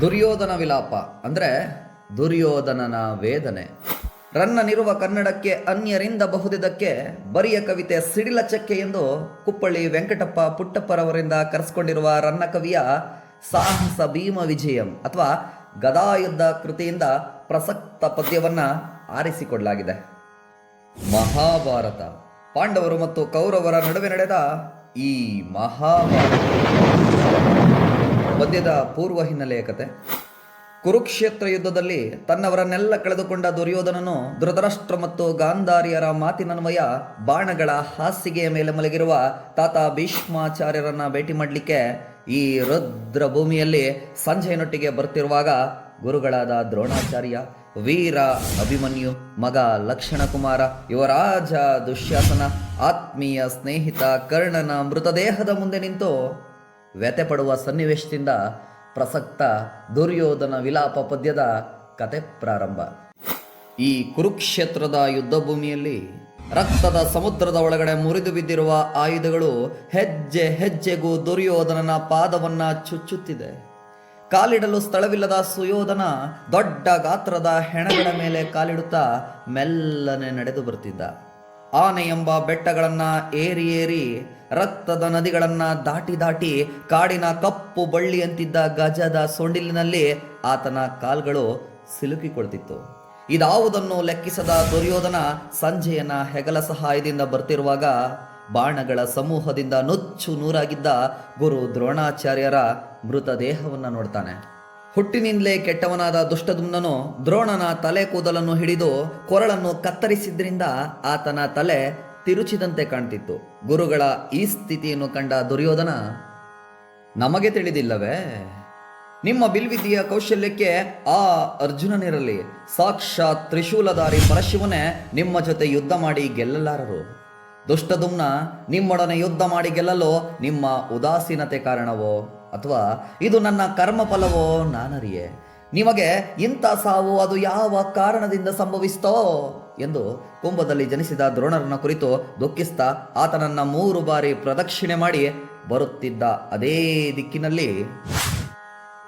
ದುರ್ಯೋಧನ ವಿಲಾಪ ಅಂದರೆ ದುರ್ಯೋಧನನ ವೇದನೆ. ರನ್ನನಿರುವ ಕನ್ನಡಕ್ಕೆ ಅನ್ಯರಿಂದ ಬಹುದಿದಕ್ಕೆ ಬರಿಯ ಕವಿತೆ ಸಿಡಿಲ ಚಕ್ಕೆ ಎಂದು ಕುಪ್ಪಳ್ಳಿ ವೆಂಕಟಪ್ಪ ಪುಟ್ಟಪ್ಪರವರಿಂದ ಕರೆಸ್ಕೊಂಡಿರುವ ರನ್ನ ಕವಿಯ ಸಾಹಸ ಭೀಮ ವಿಜಯಂ ಅಥವಾ ಗದಾಯುದ್ಧ ಕೃತಿಯಿಂದ ಪ್ರಸಕ್ತ ಪದ್ಯವನ್ನ ಆರಿಸಿಕೊಡಲಾಗಿದೆ ಮಹಾಭಾರತ. ಪಾಂಡವರು ಮತ್ತು ಕೌರವರ ನಡುವೆ ನಡೆದ ಈ ಮಹಾಭಾರತ. ಪದ್ಯದ ಪೂರ್ವ ಹಿನ್ನೆಲೆಯ ಕತೆ ಕುರುಕ್ಷೇತ್ರ ಯುದ್ಧದಲ್ಲಿ ತನ್ನವರನ್ನೆಲ್ಲ ಕಳೆದುಕೊಂಡ ದುರ್ಯೋಧನನು ಧೃತರಾಷ್ಟ್ರ ಮತ್ತು ಗಾಂಧಾರಿಯರ ಮಾತಿನನ್ವಯ ಬಾಣಗಳ ಹಾಸಿಗೆಯ ಮೇಲೆ ಮಲಗಿರುವ ತಾತ ಭೀಷ್ಮಾಚಾರ್ಯರನ್ನ ಭೇಟಿ ಮಾಡಲಿಕ್ಕೆ ಈ ರುದ್ರ ಭೂಮಿಯಲ್ಲಿ ಸಂಜೆಯನೊಟ್ಟಿಗೆ ಬರ್ತಿರುವಾಗ ಗುರುಗಳಾದ ದ್ರೋಣಾಚಾರ್ಯ, ವೀರ ಅಭಿಮನ್ಯು, ಮಗ ಲಕ್ಷಣ ಕುಮಾರ ಯುವರಾಜ ದುಶ್ಯಾಸನ, ಆತ್ಮೀಯ ಸ್ನೇಹಿತ ಕರ್ಣನ ಮೃತದೇಹದ ಮುಂದೆ ನಿಂತು ವ್ಯತೆ ಪಡುವ ಸನ್ನಿವೇಶದಿಂದ ಪ್ರಸಕ್ತ ದುರ್ಯೋಧನ ವಿಲಾಪ ಪದ್ಯದ ಕತೆ ಪ್ರಾರಂಭ. ಈ ಕುರುಕ್ಷೇತ್ರದ ಯುದ್ಧ ಭೂಮಿಯಲ್ಲಿ ರಕ್ತದ ಸಮುದ್ರದ ಒಳಗಡೆ ಮುರಿದು ಬಿದ್ದಿರುವ ಆಯುಧಗಳು ಹೆಜ್ಜೆ ಹೆಜ್ಜೆಗೂ ದುರ್ಯೋಧನನ ಪಾದವನ್ನ ಚುಚ್ಚುತ್ತಿದೆ. ಕಾಲಿಡಲು ಸ್ಥಳವಿಲ್ಲದ ಸುಯೋಧನ ದೊಡ್ಡ ಗಾತ್ರದ ಹೆಣಗಳ ಮೇಲೆ ಕಾಲಿಡುತ್ತಾ ಮೆಲ್ಲನೆ ನಡೆದು ಬರ್ತಿದ್ದ. ಆನೆ ಎಂಬ ಬೆಟ್ಟಗಳನ್ನ ಏರಿ ಏರಿ ರಕ್ತದ ನದಿಗಳನ್ನ ದಾಟಿ ದಾಟಿ ಕಾಡಿನ ಕಪ್ಪು ಬಳ್ಳಿಯಂತಿದ್ದ ಗಜದ ಸೊಂಡಿಲಿನಲ್ಲಿ ಆತನ ಕಾಲ್ಗಳು ಸಿಲುಕಿಕೊಳ್ತಿತ್ತು. ಇದಾವುದನ್ನು ಲೆಕ್ಕಿಸದ ದುರ್ಯೋಧನ ಸಂಜೆಯನ ಹೆಗಲ ಸಹಾಯದಿಂದ ಬರ್ತಿರುವಾಗ ಬಾಣಗಳ ಸಮೂಹದಿಂದ ನುಚ್ಚು ನೂರಾಗಿದ್ದ ಗುರು ದ್ರೋಣಾಚಾರ್ಯರ ಮೃತದೇಹವನ್ನು ನೋಡ್ತಾನೆ. ಹುಟ್ಟಿನಿಂದಲೇ ಕೆಟ್ಟವನಾದ ದುಷ್ಟದುಮ್ನನು ದ್ರೋಣನ ತಲೆ ಕೂದಲನ್ನು ಹಿಡಿದು ಕೊರಳನ್ನು ಕತ್ತರಿಸಿದ್ರಿಂದ ಆತನ ತಲೆ ತಿರುಚಿದಂತೆ ಕಾಣ್ತಿತ್ತು. ಗುರುಗಳ ಈ ಸ್ಥಿತಿಯನ್ನು ಕಂಡ ದುರ್ಯೋಧನ, ನಮಗೆ ತಿಳಿದಿಲ್ಲವೇ? ನಿಮ್ಮ ಬಿಲ್ವಿದ್ಯೆಯ ಕೌಶಲ್ಯಕ್ಕೆ ಆ ಅರ್ಜುನನಿರಲಿ, ಸಾಕ್ಷಾತ್ ತ್ರಿಶೂಲಧಾರಿ ಪರಶಿವನೇ ನಿಮ್ಮ ಜೊತೆ ಯುದ್ಧ ಮಾಡಿ ಗೆಲ್ಲಲಾರರು. ದುಷ್ಟದುಮ್ನ ನಿಮ್ಮೊಡನೆ ಯುದ್ಧ ಮಾಡಿ ಗೆಲ್ಲಲು ನಿಮ್ಮ ಉದಾಸೀನತೆ ಕಾರಣವೋ? ಅಥವಾ ಇದು ನನ್ನ ಕರ್ಮಫಲವೋ? ನಾನರಿಯೇ, ನಿಮಗೆ ಇಂಥ ಸಾವು ಅದು ಯಾವ ಕಾರಣದಿಂದ ಸಂಭವಿಸ್ತೋ? ಎಂದು ಕುಂಭದಲ್ಲಿ ಜನಿಸಿದ ದ್ರೋಣರನ್ನ ಕುರಿತು ದುಃಖಿಸ್ತಾ ಆತನನ್ನ ಮೂರು ಬಾರಿ ಪ್ರದಕ್ಷಿಣೆ ಮಾಡಿ ಬರುತ್ತಿದ್ದ ಅದೇ ದಿಕ್ಕಿನಲ್ಲಿ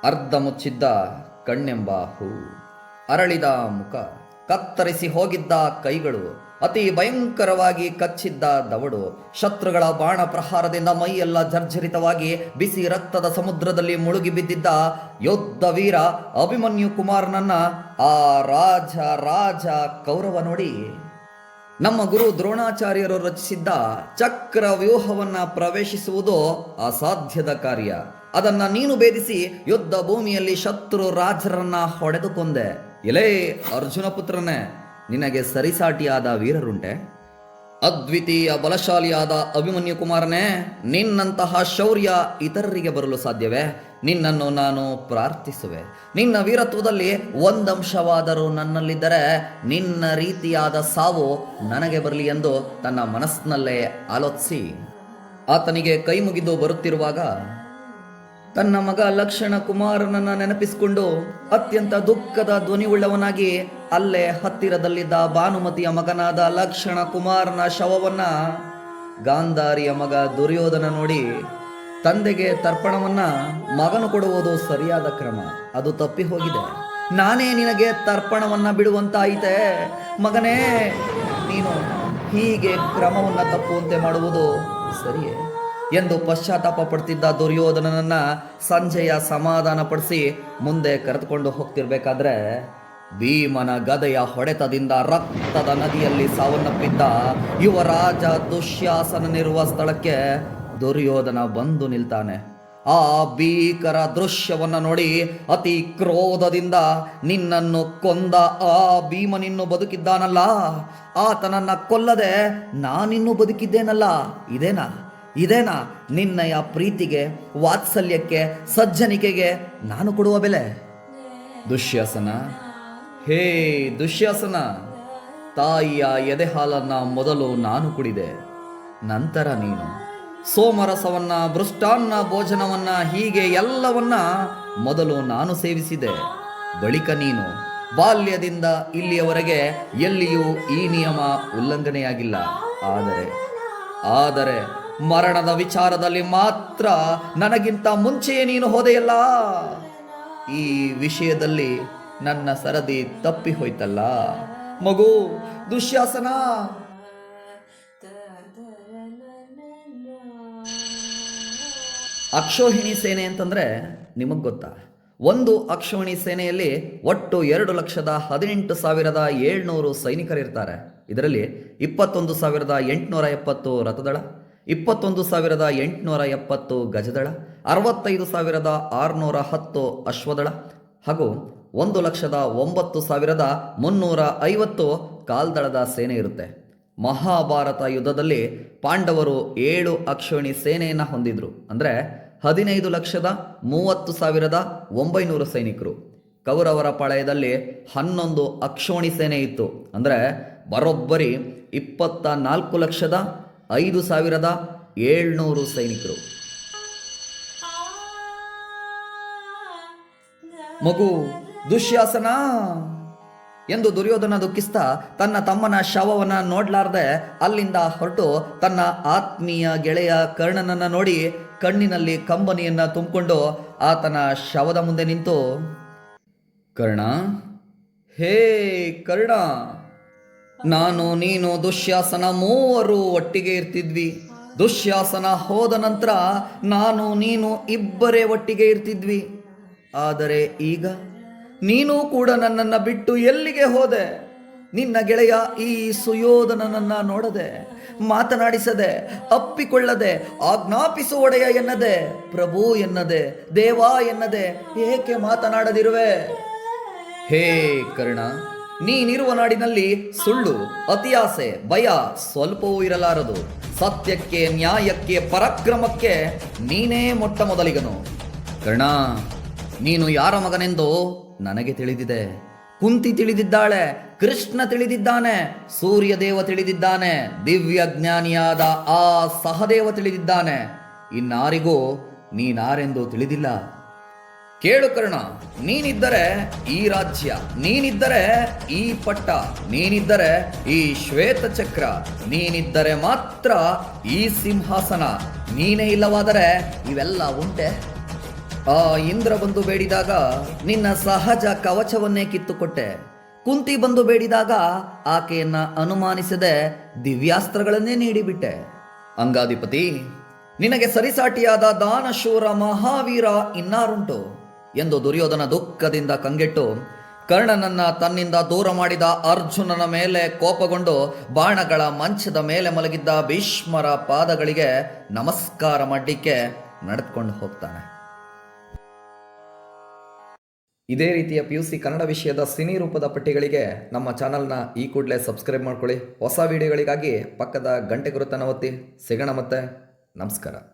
ಅರ್ಧ ಮುಚ್ಚಿದ್ದ ಕಣ್ಣೆಂಬ ಹೂ ಅರಳಿದ ಮುಖ ಕತ್ತರಿಸಿ ಹೋಗಿದ್ದ ಕೈಗಳು ಅತಿ ಭಯಂಕರವಾಗಿ ಕಚ್ಚಿದ್ದ ದವಡು. ಶತ್ರುಗಳ ಬಾಣ ಪ್ರಹಾರದಿಂದ ಮೈಯೆಲ್ಲ ಜರ್ಜರಿತವಾಗಿ ಬಿಸಿ ರಕ್ತದ ಸಮುದ್ರದಲ್ಲಿ ಮುಳುಗಿ ಬಿದ್ದಿದ್ದ ಯೋದ್ಧ ವೀರ ಅಭಿಮನ್ಯು ಕುಮಾರ್ನನ್ನ ಆ ರಾಜ ರಾಜ ಕೌರವ ನೋಡಿ ನಮ್ಮ ಗುರು ದ್ರೋಣಾಚಾರ್ಯರು ರಚಿಸಿದ್ದ ಚಕ್ರ ವ್ಯೂಹವನ್ನ ಪ್ರವೇಶಿಸುವುದು ಅಸಾಧ್ಯದ ಕಾರ್ಯ. ಅದನ್ನ ನೀನು ಭೇದಿಸಿ ಯುದ್ಧ ಭೂಮಿಯಲ್ಲಿ ಶತ್ರು ರಾಜರನ್ನ ಹೊಡೆದು ಕೊಂದೆ ಎಲೇ ಅರ್ಜುನ ಪುತ್ರನೇ ನಿನಗೆ ಸರಿಸಾಟಿಯಾದ ವೀರರುಂಟೆ? ಅದ್ವಿತೀಯ ಬಲಶಾಲಿಯಾದ ಅಭಿಮನ್ಯು ಕುಮಾರನೇ ನಿನ್ನಂತಹ ಶೌರ್ಯ ಇತರರಿಗೆ ಬರಲು ಸಾಧ್ಯವೇ? ನಿನ್ನನ್ನು ನಾನು ಪ್ರಾರ್ಥಿಸುವೆ. ನಿನ್ನ ವೀರತ್ವದಲ್ಲಿ ಒಂದಂಶವಾದರೂ ನನ್ನಲ್ಲಿದ್ದರೆ ನಿನ್ನ ರೀತಿಯಾದ ಸಾವು ನನಗೆ ಬರಲಿ ಎಂದು ತನ್ನ ಮನಸ್ಸಿನಲ್ಲೇ ಆಲೋಚಿಸಿ. ಆತನಿಗೆ ಕೈ ಮುಗಿದು ಬರುತ್ತಿರುವಾಗ ತನ್ನ ಮಗ ಲಕ್ಷಣ ಕುಮಾರನನ್ನ ನೆನಪಿಸಿಕೊಂಡು ಅತ್ಯಂತ ದುಃಖದ ಧ್ವನಿಯುಳ್ಳವನಾಗಿ ಅಲ್ಲೇ ಹತ್ತಿರದಲ್ಲಿದ್ದ ಭಾನುಮತಿಯ ಮಗನಾದ ಲಕ್ಷಣ ಕುಮಾರನ ಶವವನ್ನ ಗಾಂಧಾರಿಯ ಮಗ ದುರ್ಯೋಧನ ನೋಡಿ ತಂದೆಗೆ ತರ್ಪಣವನ್ನ ಮಗನು ಕೊಡುವುದು ಸರಿಯಾದ ಕ್ರಮ. ಅದು ತಪ್ಪಿ ಹೋಗಿದೆ. ನಾನೇ ನಿನಗೆ ತರ್ಪಣವನ್ನ ಬಿಡುವಂತಾಯಿತೆ. ಮಗನೇ, ನೀನು ಹೀಗೆ ಕ್ರಮವನ್ನ ತಪ್ಪುವಂತೆ ಮಾಡುವುದು ಸರಿಯೇ? ಎಂದು ಪಶ್ಚಾತ್ತಾಪ ಪಡ್ತಿದ್ದ ದುರ್ಯೋಧನನನ್ನ ಸಂಜೆಯ ಸಮಾಧಾನ ಪಡಿಸಿ ಮುಂದೆ ಕರೆದುಕೊಂಡು ಹೋಗ್ತಿರ್ಬೇಕಾದ್ರೆ ಭೀಮನ ಗದೆಯ ಹೊಡೆತದಿಂದ ರಕ್ತದ ನದಿಯಲ್ಲಿ ಸಾವನ್ನಪ್ಪಿದ್ದ ಯುವರಾಜ ದುಶ್ಯಾಸನನಿರುವ ಸ್ಥಳಕ್ಕೆ ದುರ್ಯೋಧನ ಬಂದು ನಿಲ್ತಾನೆ. ಆ ಭೀಕರ ದೃಶ್ಯವನ್ನ ನೋಡಿ ಅತಿ ಕ್ರೋಧದಿಂದ ನಿನ್ನನ್ನು ಕೊಂದ ಆ ಭೀಮನಿನ್ನು ಬದುಕಿದ್ದಾನಲ್ಲ? ಆತನನ್ನ ಕೊಲ್ಲದೆ ನಾನಿನ್ನು ಬದುಕಿದ್ದೇನಲ್ಲ? ಇದೇನಾ? ಇದೇನಾ ನಿನ್ನಯ ಪ್ರೀತಿಗೆ, ವಾತ್ಸಲ್ಯಕ್ಕೆ, ಸಜ್ಜನಿಕೆಗೆ ನಾನು ಕೊಡುವ ಬೆಲೆ? ದುಶ್ಯಾಸನ? ಹೇ ದುಶ್ಯಾಸನ! ತಾಯಿಯ ಎದೆ ಹಾಲನ್ನ ಮೊದಲು ನಾನು ಕುಡಿದೆ. ನಂತರ ನೀನು. ಸೋಮರಸವನ್ನ ಭೃಷ್ಟಾನ್ನ ಭೋಜನವನ್ನ, ಹೀಗೆ ಎಲ್ಲವನ್ನ ಮೊದಲು ನಾನು ಸೇವಿಸಿದೆ. ಬಳಿಕ ನೀನು. ಬಾಲ್ಯದಿಂದ ಇಲ್ಲಿಯವರೆಗೆ ಎಲ್ಲಿಯೂ ಈ ನಿಯಮ ಉಲ್ಲಂಘನೆಯಾಗಿಲ್ಲ. ಆದರೆ ಆದರೆ ಮರಣದ ವಿಚಾರದಲ್ಲಿ ಮಾತ್ರ ನನಗಿಂತ ಮುಂಚೆಯೇ ನೀನು ಹೋದೆಯಲ್ಲ? ಈ ವಿಷಯದಲ್ಲಿ ನನ್ನ ಸರದಿ ತಪ್ಪಿ ಹೋಯ್ತಲ್ಲ? ಮಗು, ದುಶ್ಯಾಸನ? ಅಕ್ಷೋಹಿಣಿ ಸೇನೆ ಅಂತಂದ್ರೆ ನಿಮಗೆ ಗೊತ್ತಾ? ಒಂದು ಅಕ್ಷೋಹಿಣಿ ಸೇನೆಯಲ್ಲಿ ಒಟ್ಟು ಎರಡು ಲಕ್ಷದ ಹದಿನೆಂಟು ಸಾವಿರದ ಏಳ್ನೂರು ಸೈನಿಕರಿರ್ತಾರೆ. ಇದರಲ್ಲಿ ಇಪ್ಪತ್ತೊಂದು ಸಾವಿರದ ಎಂಟುನೂರ ಎಪ್ಪತ್ತು ರಥದಳ ಇಪ್ಪತ್ತೊಂದು ಸಾವಿರದ ಎಂಟುನೂರ ಎಪ್ಪತ್ತು ಗಜದಳ, ಅರವತ್ತೈದು ಸಾವಿರದ ಆರುನೂರ ಹತ್ತು ಅಶ್ವದಳ ಹಾಗೂ ಒಂದು ಲಕ್ಷದ ಒಂಬತ್ತು ಸಾವಿರದ ಮುನ್ನೂರ ಐವತ್ತು ಕಾಲ್ದಳದ ಸೇನೆ ಇರುತ್ತೆ. ಮಹಾಭಾರತ ಯುದ್ಧದಲ್ಲಿ ಪಾಂಡವರು ಏಳು ಅಕ್ಷೋಣಿ ಸೇನೆಯನ್ನು ಹೊಂದಿದ್ರು. ಅಂದರೆ ಹದಿನೈದು ಲಕ್ಷದ ಮೂವತ್ತು ಸಾವಿರದ ಒಂಬೈನೂರು ಸೈನಿಕರು. ಕೌರವರ ಪಾಳೆಯದಲ್ಲಿ ಹನ್ನೊಂದು ಅಕ್ಷೋಣಿ ಸೇನೆ ಇತ್ತು. ಅಂದರೆ ಬರೋಬ್ಬರಿ ಇಪ್ಪತ್ತ ನಾಲ್ಕು ಲಕ್ಷದ ಐದು ಸಾವಿರದ ಏಳ್ನೂರು ಸೈನಿಕರು. ಮಗು, ದುಶ್ಯಾಸನ ಎಂದು ದುರ್ಯೋಧನ ದುಃಖಿಸ್ತಾ ತನ್ನ ತಮ್ಮನ ಶವವನ್ನ ನೋಡ್ಲಾರ್ದೆ ಅಲ್ಲಿಂದ ಹೊರಟು ತನ್ನ ಆತ್ಮೀಯ ಗೆಳೆಯ ಕರ್ಣನನ್ನ ನೋಡಿ ಕಣ್ಣಿನಲ್ಲಿ ಕಂಬನಿಯನ್ನ ತುಂಬಿಕೊಂಡು ಆತನ ಶವದ ಮುಂದೆ ನಿಂತು, ಕರ್ಣ, ಹೇ ಕರ್ಣ! ನಾನು, ನೀನು, ದುಶ್ಯಾಸನ ಮೂವರು ಒಟ್ಟಿಗೆ ಇರ್ತಿದ್ವಿ. ದುಶ್ಯಾಸನ ಹೋದ ನಂತರ ನಾನು, ನೀನು ಇಬ್ಬರೇ ಒಟ್ಟಿಗೆ ಇರ್ತಿದ್ವಿ. ಆದರೆ ಈಗ ನೀನು ಕೂಡ ನನ್ನನ್ನು ಬಿಟ್ಟು ಎಲ್ಲಿಗೆ ಹೋದೆ? ನಿನ್ನ ಗೆಳೆಯ ಈ ಸುಯೋಧನನನ್ನು ನೋಡದೆ, ಮಾತನಾಡಿಸದೆ, ಅಪ್ಪಿಕೊಳ್ಳದೆ, ಆಜ್ಞಾಪಿಸು ಒಡೆಯ ಎನ್ನದೆ, ಪ್ರಭು ಎನ್ನದೆ, ದೇವಾ ಎನ್ನದೆ, ಏಕೆ ಮಾತನಾಡದಿರುವೆ? ಹೇ ಕರ್ಣ ನೀನಿರುವ ನಾಡಿನಲ್ಲಿ ಸುಳ್ಳು, ಅತಿಯಾಸೆ, ಭಯ ಸ್ವಲ್ಪವೂ ಇರಲಾರದು. ಸತ್ಯಕ್ಕೆ, ನ್ಯಾಯಕ್ಕೆ, ಪರಕ್ರಮಕ್ಕೆ ನೀನೇ ಮೊಟ್ಟ ಮೊದಲಿಗನು. ಕರ್ಣ, ನೀನು ಯಾರ ಮಗನೆಂದು ನನಗೆ ತಿಳಿದಿದೆ. ಕುಂತಿ ತಿಳಿದಿದ್ದಾಳೆ, ಕೃಷ್ಣ ತಿಳಿದಿದ್ದಾನೆ, ಸೂರ್ಯದೇವ ತಿಳಿದಿದ್ದಾನೆ ದಿವ್ಯ ಜ್ಞಾನಿಯಾದ ಆ ಸಹದೇವ ತಿಳಿದಿದ್ದಾನೆ. ಇನ್ನಾರಿಗೂ ನೀನಾರೆಂದು ತಿಳಿದಿಲ್ಲ. ಕೇಳು ಕರ್ಣ, ನೀನಿದ್ದರೆ ಈ ರಾಜ್ಯ, ನೀನಿದ್ದರೆ ಈ ಪಟ್ಟ, ನೀನಿದ್ದರೆ ಈ ಶ್ವೇತ ಚಕ್ರ ನೀನಿದ್ದರೆ ಮಾತ್ರ ಈ ಸಿಂಹಾಸನ. ನೀನೇ ಇಲ್ಲವಾದರೆ ಇವೆಲ್ಲ ಉಂಟೆ. ಆ ಇಂದ್ರ ಬಂದು ಬೇಡಿದಾಗ ನಿನ್ನ ಸಹಜ ಕವಚವನ್ನೇ ಕಿತ್ತುಕೊಟ್ಟೆ. ಕುಂತಿ ಬಂದು ಬೇಡಿದಾಗ ಆಕೆಯನ್ನ ಅನುಮಾನಿಸದೆ ದಿವ್ಯಾಸ್ತ್ರಗಳನ್ನೇ ನೀಡಿಬಿಟ್ಟೆ. ಅಂಗಾಧಿಪತಿ, ನಿನಗೆ ಸರಿಸಾಟಿಯಾದ ದಾನಶೂರ ಮಹಾವೀರ ಇನ್ನಾರುಂಟು? ಎಂದು ದುರ್ಯೋಧನ ದುಃಖದಿಂದ ಕಂಗೆಟ್ಟು, ಕರ್ಣನನ್ನ ತನ್ನಿಂದ ದೂರ ಮಾಡಿದ ಅರ್ಜುನನ ಮೇಲೆ ಕೋಪಗೊಂಡು ಬಾಣಗಳ ಮಂಚದ ಮೇಲೆ ಮಲಗಿದ್ದ ಭೀಷ್ಮರ ಪಾದಗಳಿಗೆ ನಮಸ್ಕಾರ ಮಾಡಲಿಕ್ಕೆ ನಡೆದುಕೊಂಡು ಹೋಗ್ತಾನೆ. ಇದೇ ರೀತಿಯ ಪಿ ಯು ಸಿ ಕನ್ನಡ ವಿಷಯದ ಸಿನಿ ರೂಪದ ಪಟ್ಟಿಗಳಿಗೆ ನಮ್ಮ ಚಾನಲ್ನ ಈ ಕೂಡಲೇ ಸಬ್ಸ್ಕ್ರೈಬ್ ಮಾಡ್ಕೊಳ್ಳಿ. ಹೊಸ ವಿಡಿಯೋಗಳಿಗಾಗಿ ಪಕ್ಕದ ಗಂಟೆ ಗುರುತನ ಒತ್ತಿ. ಸಿಗೋಣ ಮತ್ತೆ. ನಮಸ್ಕಾರ.